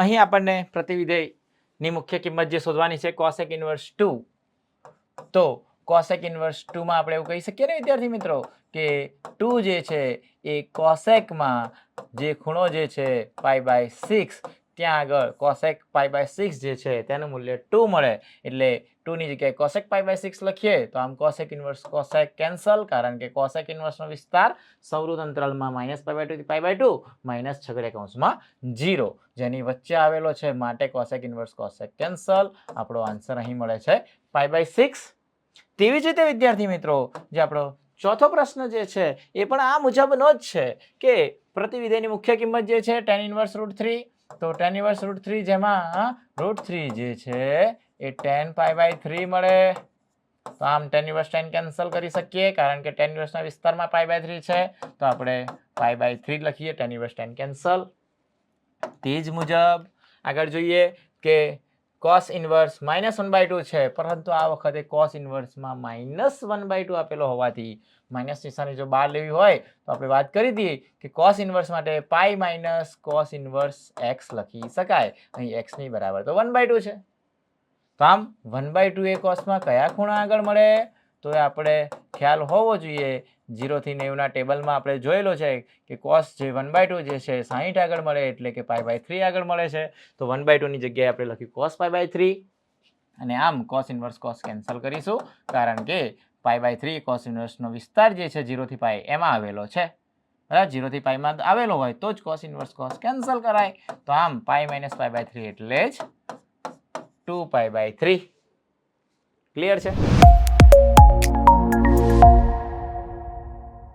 અહીં આપણને પ્રતિવિધેયની મુખ્ય કિંમત જે શોધવાની છે કોસેક ઇન્વર્સ ટુ તો કોસેક ઇન્વર્સ ટુમાં આપણે એવું કહી શકીએ ને, વિદ્યાર્થી મિત્રો, કે ટુ જે છે એ કોસેકમાં જે ખૂણો જે છે પાઈ બાય સિક્સ ત્યાં આગળ કોસેક પાઈ બાય સિક્સ જે છે તેનું મૂલ્ય ટુ મળે. એટલે ટુની જગ્યાએ કોસેક પાઈ બાય સિક્સ લખીએ તો આમ કોસેક ઇન્વર્સ કોસેક કેન્સલ કારણ કે કોસેક ઇન્વર્સનો વિસ્તાર સૌરૃત અંતરાલમાં minus pi by two pi by two minus છગડે કૌંસમાં જીરો જેની વચ્ચે આવેલો છે માટે કોસેક ઇન્વર્સ કોસેક કેન્સલ આપણો આન્સર અહીં મળે છે પાઈ બાય સિક્સ તેવી જ રીતે વિદ્યાર્થી મિત્રો, જે આપણો ચોથો પ્રશ્ન જે છે એ પણ આ મુજબનો જ છે કે પ્રતિવિધેયની મુખ્ય કિંમત જે છે ટેન ઇન્વર્સ રૂટ થ્રી તો ટેન ઇન્વર્સ રૂટ થ્રી જેમાં રૂટ થ્રી જે છે, એ ટેન પાઈ બાય થ્રી મળે. તો આમ ટેન ઇન્વર્સ ટેન કેન્સલ કરી શકીએ, કારણ કે ટેન ઇન્વર્સના વિસ્તારમાં પાઈ બાય થ્રી છે. તો આપણે પાઈ બાય થ્રી લખીએ ટેન ઇન્વર્સ ટેન કેન્સલ તે જ મુજબ આગળ જોઈએ કે cos inverse minus one by two છે. પરંતુ આ વખતે કોસ ઇન્વર્સમાં માઇનસ વન બાય ટુ આપેલો હોવાથી માઇનસ નિશાની જો બહાર લેવી હોય, તો આપણે વાત કરી દઈએ કે કોસ ઇન્વર્સ માટે pi minus cos inverse x લખી શકાય. અહીં એક્સની બરાબર તો વન બાય ટુ છે. તો આમ વન બાય ટુ એ કોસમાં કયા ખૂણા આગળ મળે? તો એ આપણે ખ્યાલ હોવો જોઈએ જીરોથી નેવના ટેબલમાં આપણે જોયેલો છે કે કોસ જે વન બાય ટુ જે છે સાહીઠ આગળ મળે એટલે કે પાય બાય થ્રી આગળ મળે છે. તો વન બાય ટુની જગ્યાએ આપણે લખ્યું કોસ પાય બાય થ્રી અને આમ કોસ ઇન્વર્સ કોસ કેન્સલ કરીશું, કારણ કે પાય બાય થ્રી કોસ ઇન્વર્સનો વિસ્તાર જે છે જીરોથી પાય એમાં આવેલો છે. બરાબર? જીરોથી પાયમાં આવેલો હોય તો જ કોસ ઇન્વર્સ કોસ કેન્સલ કરાય. તો આમ pi minus pi by three એટલે જ two pi by three clear છે?